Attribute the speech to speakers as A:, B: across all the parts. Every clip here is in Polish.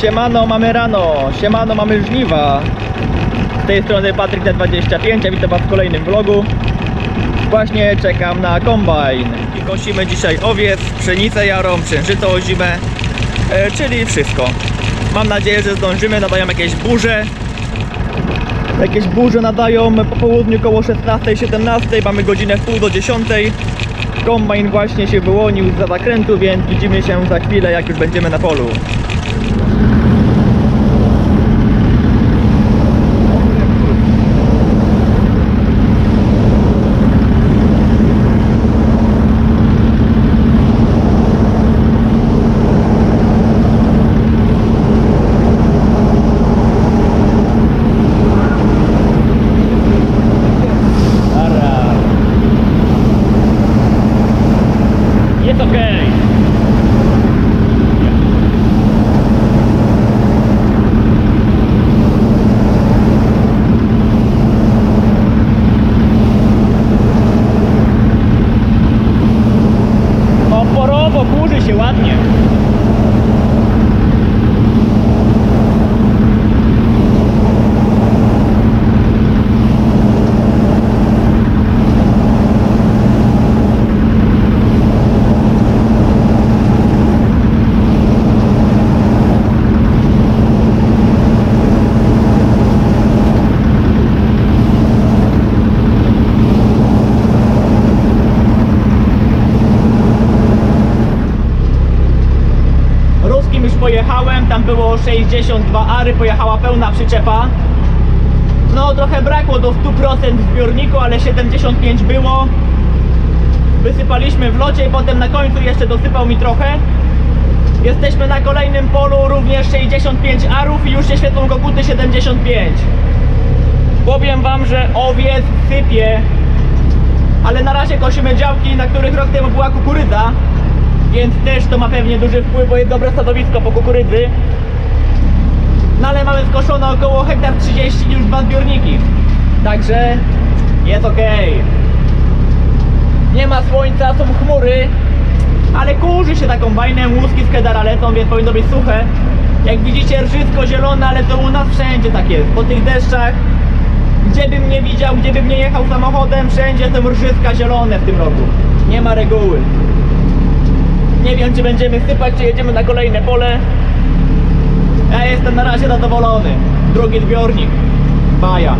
A: Siemano, mamy rano. Siemano, mamy żniwa. Z tej strony Patryk T25, a witam was w kolejnym vlogu. Właśnie czekam na kombajn. I kosimy dzisiaj owiec, pszenicę jarą, księżycę ozimę, e, czyli wszystko. Mam nadzieję, że zdążymy, nadają jakieś burze. Jakieś burze nadają po południu koło 16-17, mamy godzinę w pół do 10. Kombajn właśnie się wyłonił za zakrętu, więc widzimy się za chwilę, jak już będziemy na polu. Ara. Jest okej. Oporowo kurzy się ładnie. Ruskim już pojechałem, tam było 62 ary, pojechała pełna przyczepa. No trochę brakło do 100% w zbiorniku, ale 75 było. Wysypaliśmy w locie i potem na końcu jeszcze dosypał mi trochę. Jesteśmy na kolejnym polu, również 65 arów i już się świecą koguty 75. Powiem wam, że owiec sypie, ale na razie kosimy działki, na których rok temu była kukurydza więc też to ma pewnie duży wpływ, bo jest dobre stanowisko po kukurydzy. No ale mamy skoszone około hektar 30 i już dwa zbiorniki. Także jest ok. Nie ma słońca, są chmury, ale kurzy się taką bajnem, łuski z kedara lecą, więc powinno być suche. Jak widzicie rżysko zielone, ale to u nas wszędzie tak jest. Po tych deszczach, gdzie bym nie widział, gdzie bym nie jechał samochodem, wszędzie są rżyska zielone w tym roku. Nie ma reguły. Nie wiem, czy będziemy sypać, czy jedziemy na kolejne pole. Ja jestem na razie zadowolony. Drugi zbiornik. Baja.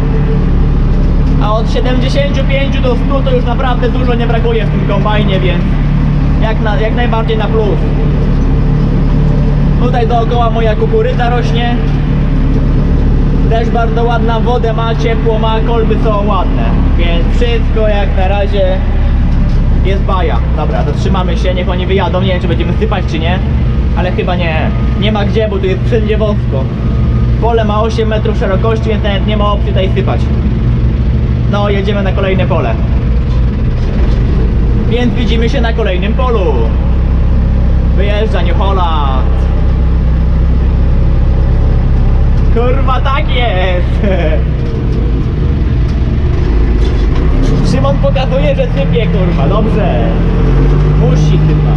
A: A od 75 do 100 to już naprawdę dużo nie brakuje w tym kombajnie, więc jak, na, jak najbardziej na plus. Tutaj dookoła moja kukurydza rośnie. Też bardzo ładna wodę ma, ciepło ma, kolby są ładne. Więc wszystko jak na razie jest baja. Dobra, zatrzymamy się, niech oni wyjadą. Nie wiem, czy będziemy sypać, czy nie. Ale chyba nie. Nie ma gdzie, bo tu jest wszędzie wąsko. Pole ma 8 metrów szerokości, więc nawet nie ma opcji tutaj sypać. No, jedziemy na kolejne pole. Więc widzimy się na kolejnym polu. Wyjeżdża New Holland. Kurwa, tak jest! Szymon pokazuje, że kurwa, dobrze. Musi chyba.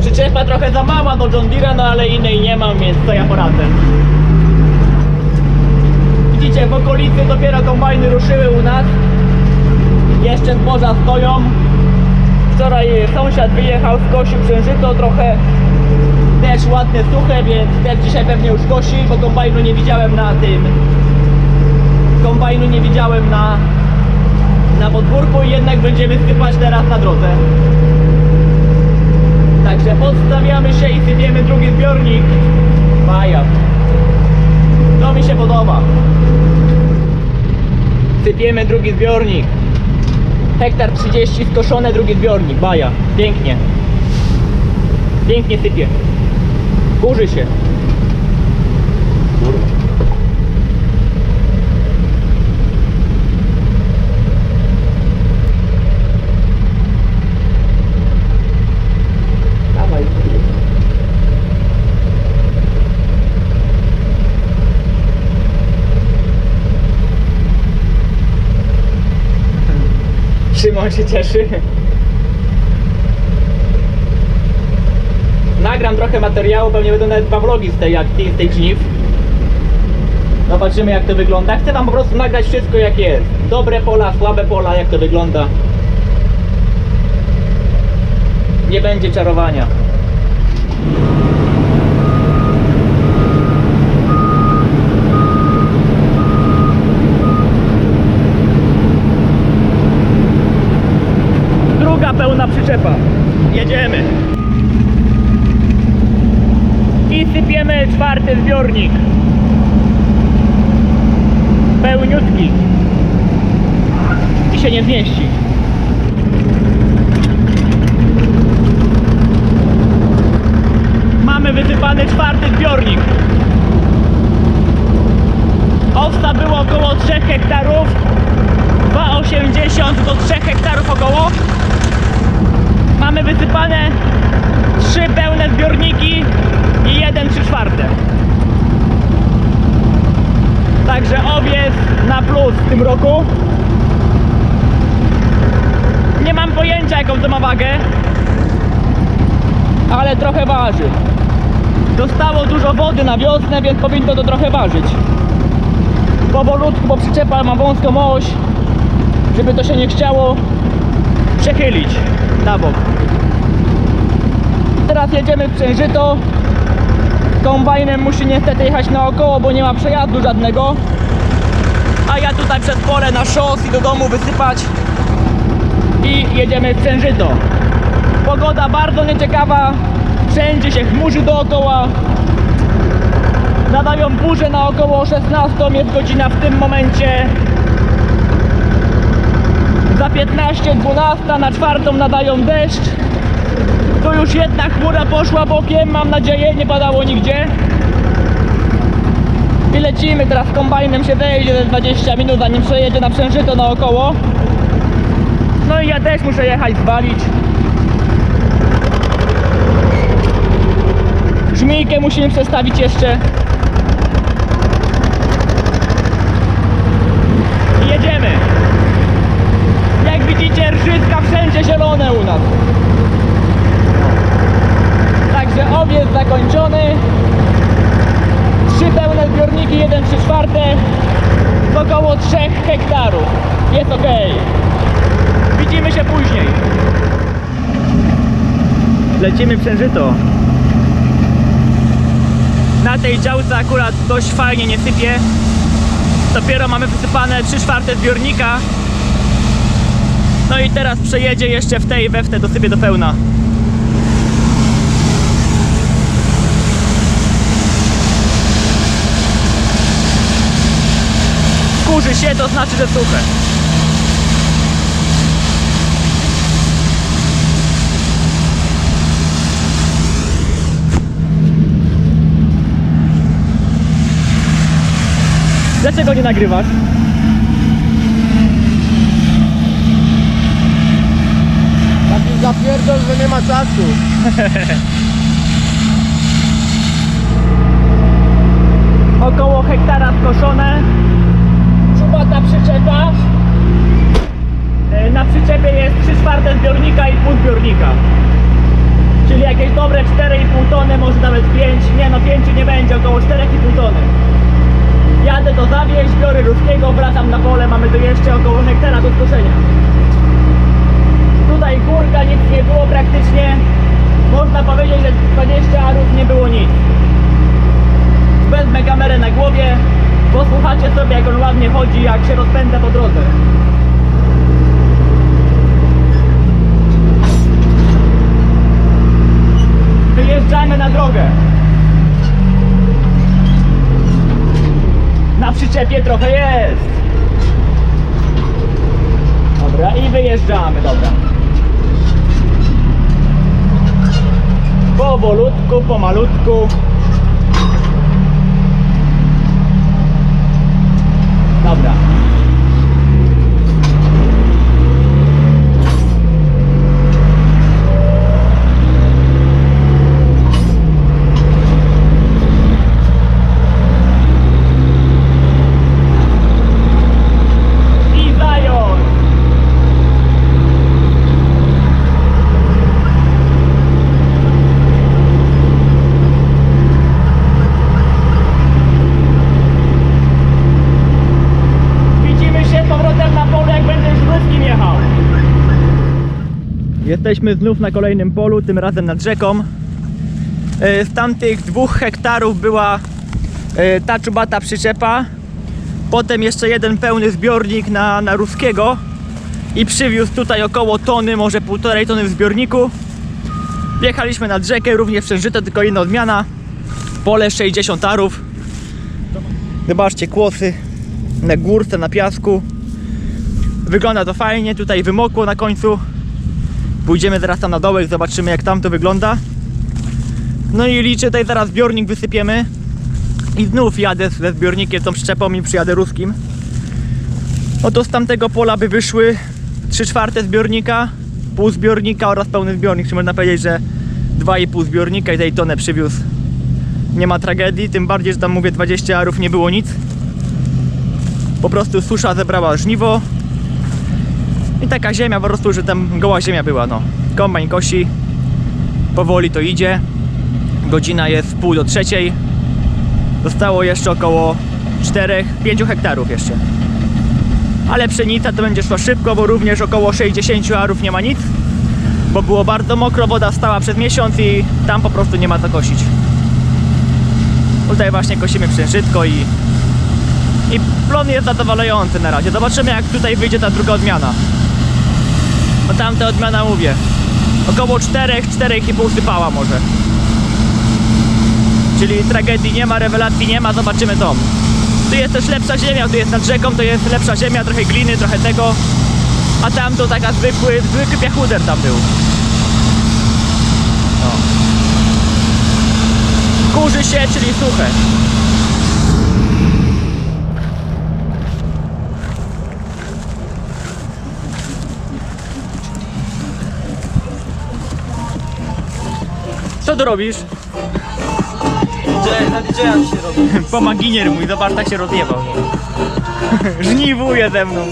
A: Przyczepa trochę za mała do John no ale innej nie mam, więc co ja poradzę. Widzicie, w okolicy dopiero kombajny ruszyły u nas. Jeszcze zboża stoją. Wczoraj sąsiad wyjechał, skosił księżyto trochę też ładne, suche, więc też dzisiaj pewnie już kosi, bo kombajnu nie widziałem na tym. Kombajnu nie widziałem na, na podwórku i jednak będziemy sypać teraz na drodze. Także podstawiamy się i sypiemy drugi zbiornik. Maja. To mi się podoba. Sypiemy drugi zbiornik. Hektar 30 skoszone, drugi zbiornik. Baja. Pięknie. Pięknie sypie. Kurzy się. Szymon się cieszy. Nagram trochę materiału, pewnie będą nawet dwa vlogi z tej z tej żniw. Zobaczymy jak to wygląda. Chcę wam po prostu nagrać wszystko jak jest. Dobre pola, słabe pola, jak to wygląda. Nie będzie czarowania. Druga pełna przyczepa. Jedziemy. I sypiemy czwarty zbiornik. Pełniutki. I się nie zmieści. Mamy wysypany czwarty zbiornik. Owca było około 3 hektarów. 2,80 do 3 hektarów około. Mamy wysypane trzy pełne zbiorniki i jeden trzy czwarte. Także owiec na plus w tym roku. Nie mam pojęcia jaką to ma wagę, ale trochę waży. Dostało dużo wody na wiosnę, więc powinno to trochę ważyć. Powolutku, bo przyczepa ma wąską oś, żeby to się nie chciało przechylić na bok. Teraz jedziemy w Przężyto. Kombajnem musi niestety jechać naokoło, bo nie ma przejazdu żadnego. A ja tutaj przez pole na szos i do domu wysypać. I jedziemy w Przężyto. Pogoda bardzo nieciekawa. Wszędzie się chmurzy dookoła. Nadają burze na około 16 jest godzina w tym momencie. Za 15, 12 na czwartą nadają deszcz. Tu już jedna chmura poszła bokiem, mam nadzieję, nie padało nigdzie. I lecimy, teraz kombajnem się wejdzie ze 20 minut, zanim przejedzie na przężyto naokoło. No i ja też muszę jechać zwalić. Żmijkę musimy przestawić jeszcze. I jedziemy. Jak widzicie, rżyska wszędzie zielone u nas. Także owiec zakończony. Trzy pełne zbiorniki, jeden trzy czwarte. Około 3 hektarów. Jest ok. Widzimy się później. Lecimy przężyto. Na tej działce akurat dość fajnie nie sypie. Dopiero mamy wysypane 3 czwarte zbiornika. No i teraz przejedzie jeszcze w tej i we w do pełna. Kurzy się, to znaczy, że suche. Dlaczego nie nagrywasz?
B: Taki zapierdol, że nie ma czasu.
A: Około hektara skoszone. Czubata przyczepa. E, Na przyczepie jest 3 czwarte zbiornika i pół zbiornika. Czyli jakieś dobre 4,5 tony, może nawet 5. Nie no 5 nie będzie, około 4,5 tony. Jadę to zawieźć, biorę ruskiego, wracam na pole, mamy tu jeszcze około hektara do skoszenia. Tutaj górka, nic nie było praktycznie. Można powiedzieć, że 20 arów nie było nic. Wezmę kamerę na głowie, posłuchacie sobie jak on ładnie chodzi, jak się rozpędza po drodze. Wyjeżdżamy na drogę. Na przyczepie trochę jest. Dobra, i wyjeżdżamy, dobra. Powolutku, pomalutku. Dobra. I zając. Jesteśmy znów na kolejnym polu, tym razem nad rzeką. E, Z tamtych dwóch hektarów była e, ta czubata przyczepa. Potem jeszcze jeden pełny zbiornik na, na ruskiego. I przywiózł tutaj około tony, może półtorej tony w zbiorniku. Wjechaliśmy nad rzekę, również przeżyte, tylko inna odmiana. Pole 60 arów. Zobaczcie kłosy na górce, na piasku. Wygląda to fajnie, tutaj wymokło na końcu. Pójdziemy zaraz tam na dołek, zobaczymy jak tam to wygląda. No i liczę, tutaj zaraz zbiornik wysypiemy. I znów jadę ze zbiornikiem, tą przyczepą i przyjadę ruskim. No to z tamtego pola by wyszły 3 czwarte zbiornika, pół zbiornika oraz pełny zbiornik. Czyli można powiedzieć, że 2,5 zbiornika i tej tonę przywiózł. Nie ma tragedii, tym bardziej, że tam mówię 20 arów nie było nic. Po prostu susza zebrała żniwo. I taka ziemia, po prostu, że tam goła ziemia była, no. Kombajn kosi, powoli to idzie. Godzina jest pół do trzeciej. Zostało jeszcze około 4-5 hektarów jeszcze. Ale pszenica to będzie szła szybko, bo również około 60 arów nie ma nic. Bo było bardzo mokro, woda stała przez miesiąc i tam po prostu nie ma co kosić. Tutaj właśnie kosimy przężytko i i plon jest zadowalający na razie. Zobaczymy jak tutaj wyjdzie ta druga odmiana. Bo tamta odmiana mówię. Około 4, 4,5 sypała może. Czyli tragedii nie ma, rewelacji nie ma, zobaczymy to. Tu jest też lepsza ziemia, tu jest nad rzeką, to jest lepsza ziemia, trochę gliny, trochę tego. A tam to taka zwykły, zwykły piachuder tam był. O. Kurzy się, czyli suche. Co tu robisz?
B: Gdzie, na się robi?
A: Pomaginier mój, zobacz, tak się rozjebał. Żniwuje ze mną.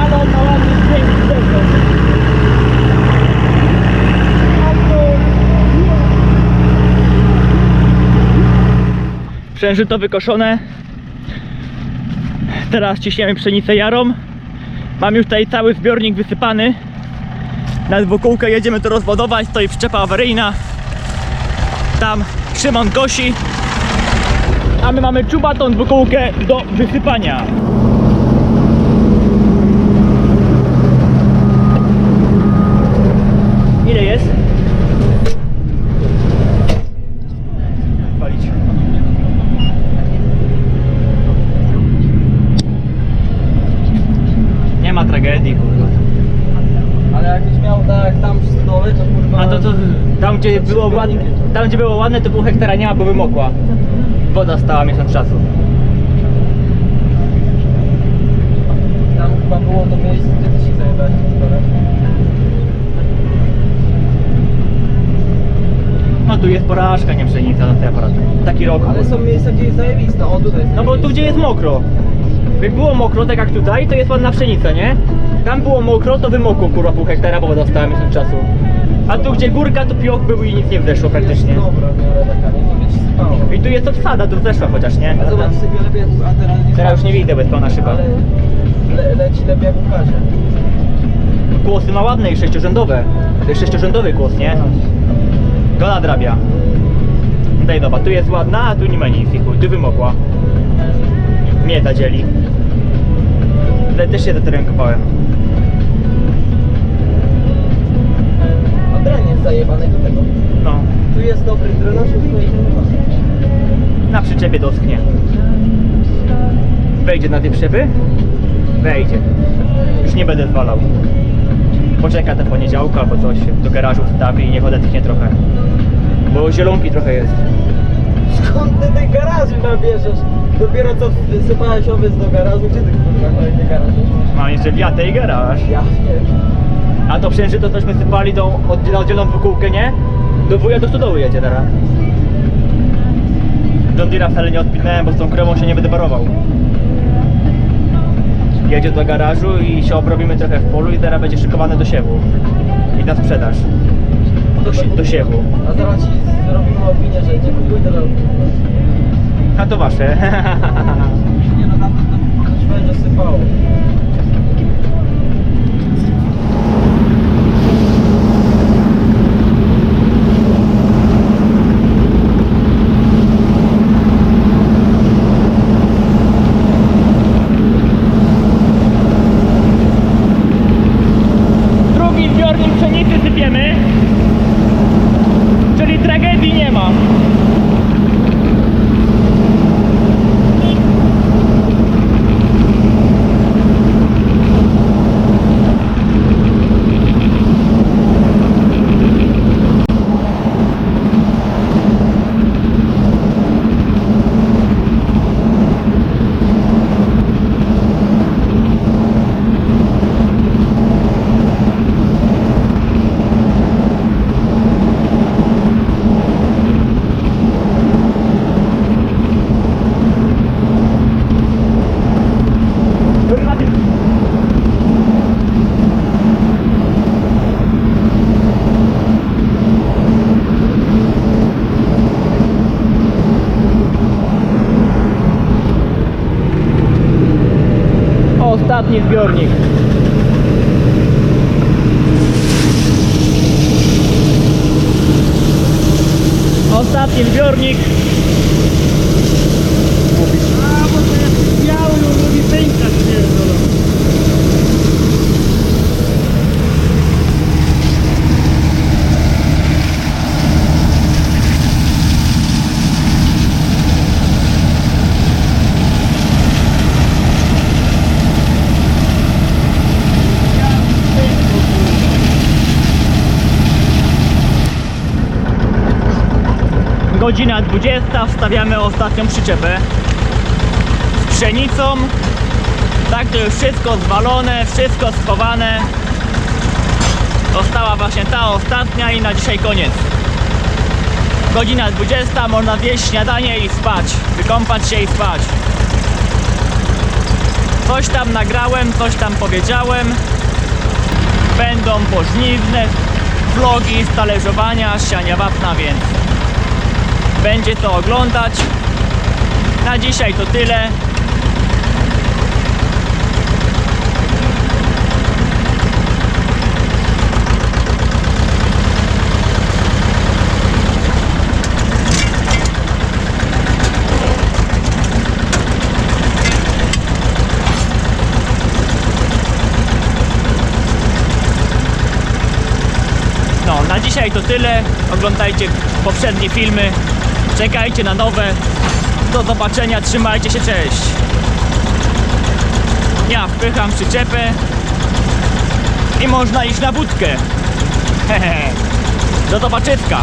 A: Ale on ma ładny dźwięk z tego. Przężyto wykoszone. Teraz ciśniemy pszenicę jarą. Mam już tutaj cały zbiornik wysypany. Na dwukółkę jedziemy to rozładować. Stoi przyczepa awaryjna. Tam Szymon kosi. A my mamy czubatą dwukółkę do wysypania. Ile jest? Palić. Nie ma tragedii, kurwa.
B: Ale jakbyś miał tak tam przy stole, to kurwa...
A: A to, to tam gdzie było ładne, tam gdzie było ładne to pół hektara nie ma, bo wymokła. Woda stała miesiąc czasu.
B: Tam chyba było to miejsce, gdzie ty się zajebałeś.
A: No tu jest porażka, nie pszenica na tej aparaty. Taki rok.
B: Ale są miejsca, gdzie jest zajebista. O, tutaj jest
A: No bo tu gdzie jest mokro. Jak było mokro, tak jak tutaj, to jest ładna pszenica, nie? Tam było mokro, to wymokło kurwa pół hektara, bo woda stała miesiąc czasu. A tu gdzie górka, to pioch był i nic nie wzeszło praktycznie. I tu jest obsada, tu wzeszła chociaż, nie?
B: A zobacz, sypie lepiej, a teraz nie
A: Teraz już nie widzę, bo jest pełna szyba.
B: Le, leci lepiej jak w kazie.
A: Kłosy ma ładne i sześciorzędowe. To jest sześciorzędowy kłos, nie? Go nadrabia. Daj dobra, tu jest ładna, a tu nie ma nic chuj, tu wymokła. Mieta dzieli. Ale też się za teren kopałem. Przyczepie dosknie. Wejdzie na te przyczepy? Wejdzie. Już nie będę zwalał. Poczeka ten poniedziałku albo coś, do garażu wstawi i niech odetchnie trochę. Bo zielonki trochę jest.
B: Skąd ty tych garaży nabierzesz? Dopiero co wysypałeś owiec do garażu, gdzie ty kurwa kolejny garaż?
A: Mam jeszcze wiatę i garaż.
B: Ja
A: A to przęży to cośmy sypali do, oddzielną dwukółkę, nie? Do wuja do stodoły jedzie teraz. John Deere'a wcale nie odpinałem, bo z tą kremą się nie będę jedzie do garażu i się obrobimy trochę w polu i teraz będzie szykowane do siewu. I na sprzedaż. Do, do siewu.
B: A zaraz ci zrobimy opinię, że nie kupuj to
A: A to wasze.
B: Nie no, tam będzie sypało.
A: Drugi zbiornik pszenicy sypiemy. Czyli tragedii nie ma. Ostatni zbiornik. Ostatni zbiornik.
C: A, bo to jest biały, mówi pękać pierdolą.
A: Godzina 20, wstawiamy ostatnią przyczepę z pszenicą. Tak to już wszystko zwalone, wszystko schowane. Została właśnie ta ostatnia i na dzisiaj koniec. Godzina 20, można zjeść śniadanie i spać. Wykąpać się i spać. Coś tam nagrałem, coś tam powiedziałem. Będą pożniwne vlogi z talerzowania, siania wapna, więc będzie to oglądać. Na dzisiaj to tyle. No, na dzisiaj to tyle. Oglądajcie poprzednie filmy. Czekajcie na nowe. Do zobaczenia, trzymajcie się, cześć. Ja wpycham przyczepę i można iść na budkę. Hehe. Do zobaczyska.